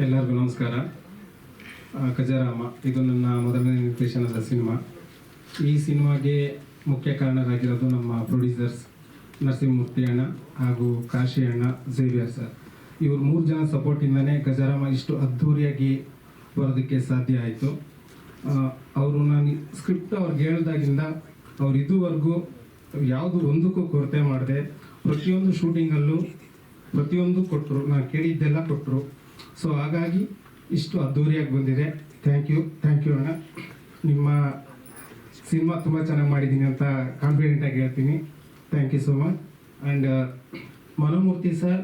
ಎಲ್ಲರಿಗೂ ನಮಸ್ಕಾರ. ಆ, ಖಜಾರಾಮ ಇದು ನನ್ನ ಮೊದಲನೇ ನಿರ್ದೇಶನದ ಸಿನಿಮಾ. ಈ ಸಿನಿಮಾಗೆ ಮುಖ್ಯ ಕಾರಣರಾಗಿರೋದು ನಮ್ಮ ಪ್ರೊಡ್ಯೂಸರ್ಸ್ ನರಸಿಂಹಮೂರ್ತಿ ಅಣ್ಣ ಹಾಗೂ ಕಾಶಿ ಅಣ್ಣ ಝೇವಿಯರ್ ಸರ್ ಇವ್ರು ಮೂರು ಜನ ಸಪೋರ್ಟಿಂದನೇ ಗಜಾರಾಮ ಇಷ್ಟು ಅದ್ಧೂರಿಯಾಗಿ ಬರೋದಕ್ಕೆ ಸಾಧ್ಯ ಆಯಿತು. ಅವರು ನಾನು ಸ್ಕ್ರಿಪ್ಟ್ ಅವ್ರಿಗೆ ಹೇಳ್ದಾಗಿಂದ ಅವ್ರು ಇದುವರೆಗೂ ಯಾವುದು ಒಂದಕ್ಕೂ ಕೊರತೆ ಮಾಡಿದೆ. ಪ್ರತಿಯೊಂದು ಶೂಟಿಂಗಲ್ಲೂ ಪ್ರತಿಯೊಂದು ಕೊಟ್ಟರು ನಾನು ಕೇಳಿದ್ದೆಲ್ಲ ಕೊಟ್ಟರು ಸೊ ಹಾಗಾಗಿ ಇಷ್ಟು ಅದ್ಧೂರಿಯಾಗಿ ಬಂದಿದೆ. ಥ್ಯಾಂಕ್ ಯು ಥ್ಯಾಂಕ್ ಯು ಅಣ್ಣ. ನಿಮ್ಮ ಸಿನಿಮಾ ತುಂಬ ಚೆನ್ನಾಗಿ ಮಾಡಿದ್ದೀನಿ ಅಂತ ಕಾನ್ಫಿಡೆಂಟಾಗಿ ಹೇಳ್ತೀನಿ. Thank you so much and Manomurthy sir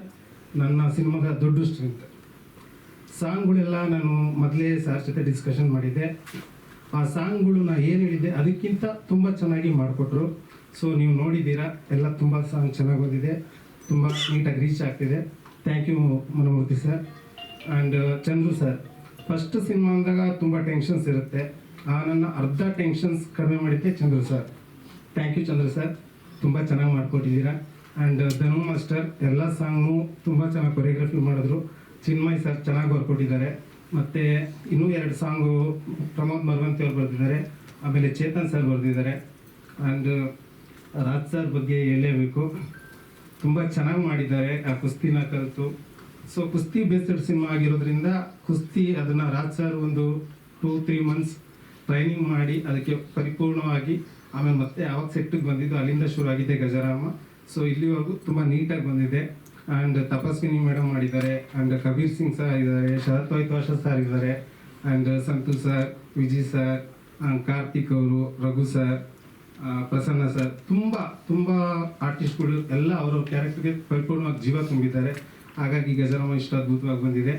ನನ್ನ ಸಿನಿಮಾದ ದೊಡ್ಡ ಸ್ಟ್ರೆಂತ್ ಸಾಂಗ್ಗಳೆಲ್ಲ ನಾನು ಮೊದಲೇ ಸರ್ ಜೊತೆ ಡಿಸ್ಕಷನ್ ಮಾಡಿದ್ದೆ. ಆ ಸಾಂಗ್ಗಳು ನಾನು ಏನು ಹೇಳಿದ್ದೆ ಅದಕ್ಕಿಂತ ತುಂಬ ಚೆನ್ನಾಗಿ ಮಾಡಿಕೊಟ್ರು. ಸೊ ನೀವು ನೋಡಿದ್ದೀರಾ, ಎಲ್ಲ ತುಂಬ ಸಾಂಗ್ ಚೆನ್ನಾಗಿ ಬಂದಿದೆ. ತುಂಬ ನೀಟಾಗಿ ರೀಚ್ ಆಗ್ತಿದೆ. Thank you Manomurthy sir and Chandru sir first cinema ಅಂದಾಗ ತುಂಬ ಟೆನ್ಷನ್ಸ್ ಇರುತ್ತೆ. ಆ, ನನ್ನ ಅರ್ಧ ಟೆನ್ಷನ್ಸ್ ಕಡಿಮೆ ಮಾಡಿದ್ದೆ Chandru sir thank you Chandru sir ತುಂಬ ಚೆನ್ನಾಗಿ ಮಾಡ್ಕೊಟ್ಟಿದ್ದೀರಾ. ಆ್ಯಂಡ್ ಧನು ಮಾಸ್ಟರ್ ಎಲ್ಲ ಸಾಂಗ್ನು ತುಂಬ ಚೆನ್ನಾಗಿ ಕೊರಿಯೋಗ್ರಫಿ ಮಾಡಿದ್ರು. ಚಿನ್ಮಯ್ ಸರ್ ಚೆನ್ನಾಗಿ ಬರ್ಕೊಟ್ಟಿದ್ದಾರೆ ಮತ್ತು ಇನ್ನೂ ಎರಡು ಸಾಂಗು ಪ್ರಮೋದ್ ಮರವಂತಿ ಅವ್ರು ಬರೆದಿದ್ದಾರೆ. ಆಮೇಲೆ ಚೇತನ್ ಸರ್ ಬರೆದಿದ್ದಾರೆ. ಆ್ಯಂಡ್ ರಾಜ್ ಸರ್ ಬಗ್ಗೆ ಹೇಳಲೇಬೇಕು. ತುಂಬ ಚೆನ್ನಾಗಿ ಮಾಡಿದ್ದಾರೆ ಆ ಕುಸ್ತಿನ ಕಲಿತು. ಸೊ ಕುಸ್ತಿ ಬೇಸ್ಡ್ ಸಿನಿಮಾ ಆಗಿರೋದ್ರಿಂದ ಕುಸ್ತಿ ಅದನ್ನು ರಾಜ್ ಸರ್ ಒಂದು ಟೂ ತ್ರೀ ಮಂತ್ಸ್ ಟ್ರೈನಿಂಗ್ ಮಾಡಿ ಅದಕ್ಕೆ ಪರಿಪೂರ್ಣವಾಗಿ ಆಮೇಲೆ ಮತ್ತೆ ಯಾವಾಗ ಸೆಟ್ಟಿಗೆ ಬಂದಿದ್ದು ಅಲ್ಲಿಂದ ಶುರು ಆಗಿದೆ ಗಜರಾಮ. ಸೊ ಇಲ್ಲಿವರೆಗೂ ತುಂಬ ನೀಟಾಗಿ ಬಂದಿದೆ. ಆ್ಯಂಡ್ ತಪಸ್ವಿನಿ ಮೇಡಮ್ ಮಾಡಿದ್ದಾರೆ. ಆ್ಯಂಡ್ ಕಬೀರ್ ಸಿಂಗ್ ಸರ್ ಇದ್ದಾರೆ ಶರತ್ ವೈತ್ವಾಶ ಸರ್ ಇದ್ದಾರೆ. And Santhu sir Viji sir Karthik ಅವರು, ರಘು ಸರ್ ಪ್ರಸನ್ನ ಸರ್ ತುಂಬ ತುಂಬ ಆರ್ಟಿಸ್ಟ್ಗಳು ಎಲ್ಲ ಅವರ ಕ್ಯಾರೆಕ್ಟರ್ಗೆ ಪರಿಪೂರ್ಣವಾಗಿ ಜೀವ ತುಂಬಿದ್ದಾರೆ. ಹಾಗಾಗಿ ಗಜರಾಮ ಇಷ್ಟ ಅದ್ಭುತವಾಗಿ ಬಂದಿದೆ?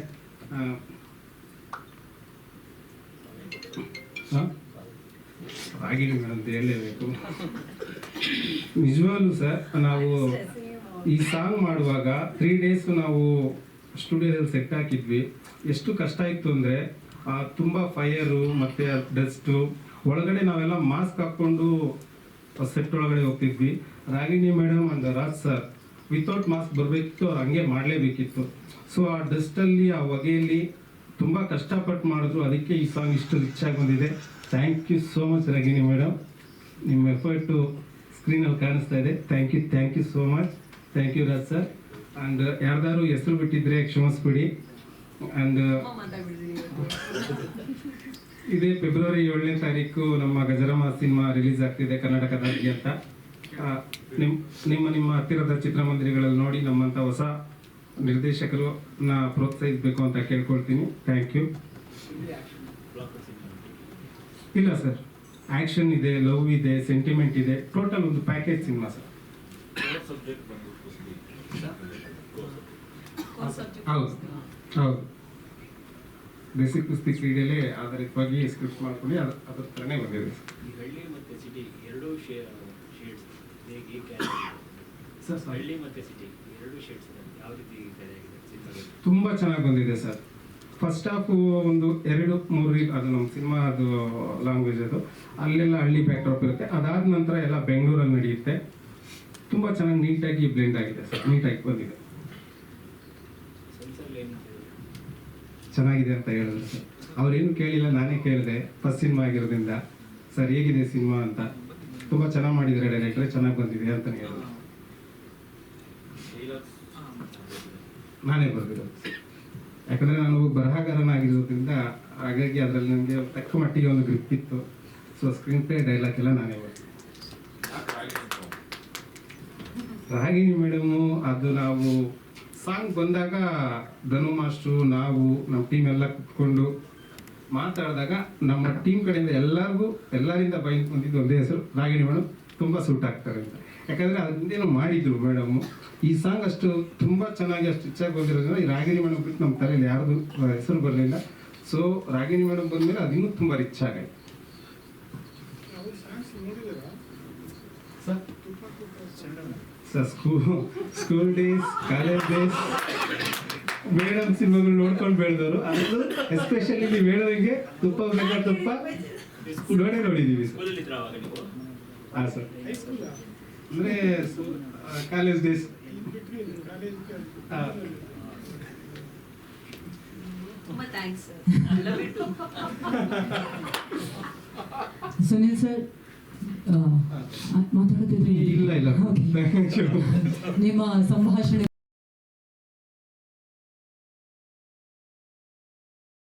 ರಾಗಿಣಿ ಮೇಡಮ್ ಅಂತ ಹೇಳಲೇಬೇಕು. ನಿಜವಾಗ್ಲೂ ಸರ್, ನಾವು ಈ ಸಾಂಗ್ ಮಾಡುವಾಗ ತ್ರೀ ಡೇಸ್ ನಾವು ಸ್ಟುಡಿಯೋದಲ್ಲಿ ಸೆಟ್ ಹಾಕಿದ್ವಿ. ಎಷ್ಟು ಕಷ್ಟ ಇತ್ತು ಅಂದರೆ ತುಂಬ ಫೈಯರು ಮತ್ತು ಡಸ್ಟು ಒಳಗಡೆ ನಾವೆಲ್ಲ ಮಾಸ್ಕ್ ಹಾಕ್ಕೊಂಡು ಸೆಟ್ ಒಳಗಡೆ ಹೋಗ್ತಿದ್ವಿ. ರಾಗಿಣಿ ಮೇಡಮ್ ಅಂದ ರಾಜ್ ಸರ್ ವಿತೌಟ್ ಮಾಸ್ಕ್ ಬರಬೇಕಿತ್ತು ಅವ್ರು ಹಂಗೆ ಮಾಡಲೇಬೇಕಿತ್ತು. ಸೊ ಆ ಡಸ್ಟಲ್ಲಿ ಆ ಹೊಗೆಯಲ್ಲಿ ತುಂಬ ಕಷ್ಟಪಟ್ಟು ಮಾಡಿದ್ರು. ಅದಕ್ಕೆ ಈ ಸಾಂಗ್ ಇಷ್ಟು ರಿಚ್ ಆಗಿ ಬಂದಿದೆ. Thank you so much Ragini madam ನಿಮ್ಮ ಎಫರ್ಟು ಸ್ಕ್ರೀನಲ್ಲಿ ಕಾಣಿಸ್ತಾ ಇದೆ. Thank you thank you so much thank you Raj sir and ಯಾರ್ದಾರು ಹೆಸರು ಬಿಟ್ಟಿದ್ರೆ ಕ್ಷಮಿಸ್ಬಿಡಿ. ಆ್ಯಂಡ್ ಇದೇ ಫೆಬ್ರವರಿ ಏಳನೇ ತಾರೀಕು ನಮ್ಮ ಗಜರಾಮ ಸಿನಿಮಾ ರಿಲೀಸ್ ಆಗ್ತಿದೆ ಕರ್ನಾಟಕದಾದ್ಯಂತ ಆ, ನಿಮ್ ನಿಮ್ಮ ನಿಮ್ಮ ಹತ್ತಿರದ ಚಿತ್ರಮಂದಿರಗಳಲ್ಲಿ ನೋಡಿ ನಮ್ಮಂಥ ಹೊಸ ನಿರ್ದೇಶಕರು ಪ್ರೋತ್ಸಾಹಿಸಬೇಕು ಅಂತ ಕೇಳ್ಕೊಳ್ತೀನಿ. ಥ್ಯಾಂಕ್ ಯು ಇಲ್ಲ ಸರ್ ಆಕ್ಷನ್ ಇದೆ ಲವ್ ಇದೆ ಸೆಂಟಿಮೆಂಟ್ ಇದೆ. ಟೋಟಲ್ ಒಂದು ಪ್ಯಾಕೇಜ್ ಸಿನಿಮಾ ಸರ್. ಹೌದು. ಹೌದು. ಬೇಸಿಕ್ ಕುಸ್ತಿ ಕ್ರೀಡೆಯಲ್ಲೇ ಆಧಾರಿತವಾಗಿ ಸ್ಕ್ರಿಪ್ಟ್ ಮಾಡ್ಕೊಂಡು ಅದ್ರ ಥರನೇ ಬಂದಿದೆ ಈ ಹಳ್ಳಿ ಮತ್ತೆ ಸಿಟಿ ಎರಡೂ ಶೇಡ್ಸ್ ಹೇಗೆ ಸರ್ ಸರ್. ಹಳ್ಳಿ ಮತ್ತೆ ಸಿಟಿ ಎರಡು ಶೇಡ್ಸ್ ಯಾವ ರೀತಿ ತಯಾರಾಗಿದೆ ಸಿನಿಮಾದಲ್ಲಿ ತುಂಬ ಚೆನ್ನಾಗಿ ಬಂದಿದೆ ಸರ್. ಫಸ್ಟ್ ಹಾಫು ಒಂದು ಎರಡು ಮೂರು ರೀಲ್ ಅದು ನಮ್ಮ ಸಿನಿಮಾ ಅದು ಲ್ಯಾಂಗ್ವೇಜ್ ಅದು. ಅಲ್ಲೆಲ್ಲ ಹಳ್ಳಿ ಬ್ಯಾಕ್ಡ್ರಾಪ್ ಇರುತ್ತೆ. ಅದಾದ ನಂತರ ಎಲ್ಲ ಬೆಂಗಳೂರಲ್ಲಿ ನಡೆಯುತ್ತೆ. ತುಂಬ ಚೆನ್ನಾಗಿ ನೀಟಾಗಿ ಬ್ಲೆಂಡ್ ಆಗಿದೆ ಸರ್. ನೀಟಾಗಿ ಬಂದಿದೆ. ಚೆನ್ನಾಗಿದೆ ಅಂತ ಹೇಳಿದ್ರು ಸರ್. ಅವ್ರೇನು ಕೇಳಿಲ್ಲ ನಾನೇ ಕೇಳಿದೆ. ಫಸ್ಟ್ ಸಿನಿಮಾ ಆಗಿರೋದ್ರಿಂದ. ಸರ್ ಹೇಗಿದೆ ಸಿನಿಮಾ ಅಂತ? ತುಂಬ ಚೆನ್ನಾಗಿ ಮಾಡಿದ್ದಾರೆ ಡೈರೆಕ್ಟ್ರೆ ಚೆನ್ನಾಗಿ ಬಂದಿದೆ ಅಂತ ಹೇಳಿದ್ರು ನಾನೇ ಬರ್ಬೇಕು. ಯಾಕಂದ್ರೆ ನಾನು ಬರಹಗಾರನಾಗಿರೋದ್ರಿಂದ ಹಾಗಾಗಿ ಅದರಲ್ಲಿ ನನಗೆ ತಕ್ಕ ಮಟ್ಟಿಗೆ ಒಂದು ಗ್ರಿಪ್ ಇತ್ತು. ಸೊ ಸ್ಕ್ರೀನ್ ಪ್ಲೇ ಡೈಲಾಗ್ ಎಲ್ಲ ನಾನೇ ಬರ್ತೀನಿ ರಾಗಿಣಿ ಮೇಡಮು ಅದು ನಾವು ಸಾಂಗ್ ಬಂದಾಗ ಧನು ಮಾಸ್ಟ್ರು, ನಾವು ನಮ್ಮ ಟೀಮ್ ಎಲ್ಲ ಕುತ್ಕೊಂಡು ಮಾತಾಡಿದಾಗ ನಮ್ಮ ಟೀಮ್ ಕಡೆಯಿಂದ ಎಲ್ಲರಿಗೂ, ಎಲ್ಲರಿಂದ ಬಂದಿದ್ದು ಒಂದೇ ಹೆಸರು, ರಾಗಿಣಿ ಮೇಡಮ್ ತುಂಬ ಸೂಟ್ ಆಗ್ತಾರೆ ಅಂತ. ಯಾಕಂದರೆ ಅದನ್ನೇನು ಮಾಡಿದ್ರು ಮೇಡಮ್ಮು ಈ ಸಾಂಗ್ ಅಷ್ಟು ತುಂಬ ಚೆನ್ನಾಗಿ ಅಷ್ಟು ಇಚ್ಛಾಗಿ ಬಂದಿರೋದ್ರಿಂದ ಈ ರಾಗಿಣಿ ಮೇಡಮ್ ಬಿಟ್ಟು ನಮ್ಮ ತಲೆಯಲ್ಲಿ ಯಾರ್ದು ಹೆಸರು ಬರಲಿಲ್ಲ. ಸೊ ರಾಗಿಣಿ ಮೇಡಮ್ ಬಂದಮೇಲೆ ಇನ್ನೂ ತುಂಬ rich sir sir school school days college days madam ಸಿನಿಮಾಗಳು ನೋಡ್ಕೊಂಡು ಬೆಳೆದವರು. ಅದು ಎಸ್ಪೆಷಲಿ ನೀವು ಹೇಳೋದಂಗೆ ತುಪ್ಪ ಬೇಕಾ ತುಪ್ಪ ನೋಡೇ ನೋಡಿದ್ದೀವಿ ಹಾಂ ಸರ್ ಅಂದರೆ ಕಾಲೇಜ್ ಡೇಸ್ ತುಂಬಾ thanks love you to Sunil sir ಮಾತಾಡೋದಿದ್ರೆ ಇಲ್ಲ ಇಲ್ಲ. ನಿಮ್ಮ ಸಂಭಾಷಣೆ